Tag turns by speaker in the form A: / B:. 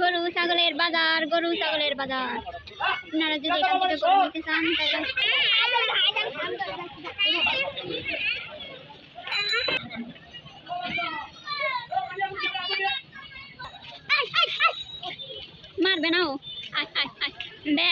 A: গরু ছাগলের বাজার, গরু ছাগলের বাজার। আপনারা যদি এখান থেকে গরু নিতে চান মারবে না ও। 哎哎哎，咩？